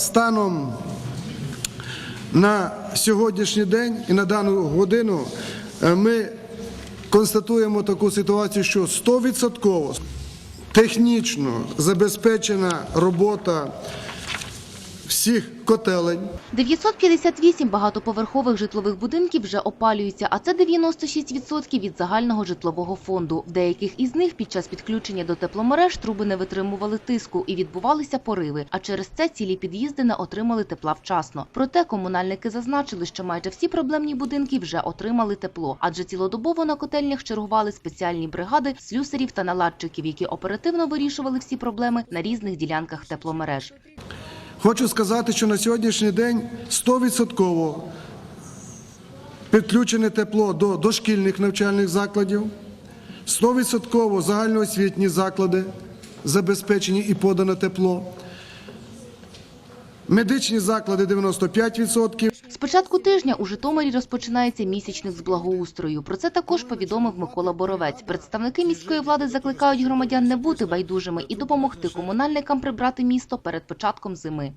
станом на сьогоднішній день і на дану годину е, ми констатуємо таку ситуацію, що 100% технічно забезпечена робота всіх котелень. 958 багатоповерхових житлових будинків вже опалюються, а це 96% від загального житлового фонду. В деяких із них під час підключення до тепломереж труби не витримували тиску і відбувалися пориви. А через це цілі під'їзди не отримали тепла вчасно. Проте комунальники зазначили, що майже всі проблемні будинки вже отримали тепло, адже цілодобово на котельнях чергували спеціальні бригади слюсарів та наладчиків, які оперативно вирішували всі проблеми на різних ділянках тепломереж. Хочу сказати, що на сьогоднішній день 100% підключене тепло до дошкільних навчальних закладів, 100% загальноосвітні заклади забезпечені і подано тепло, медичні заклади 95%. З початку тижня у Житомирі розпочинається місячник з благоустрою. Про це також повідомив Микола Боровець. Представники міської влади закликають громадян не бути байдужими і допомогти комунальникам прибрати місто перед початком зими.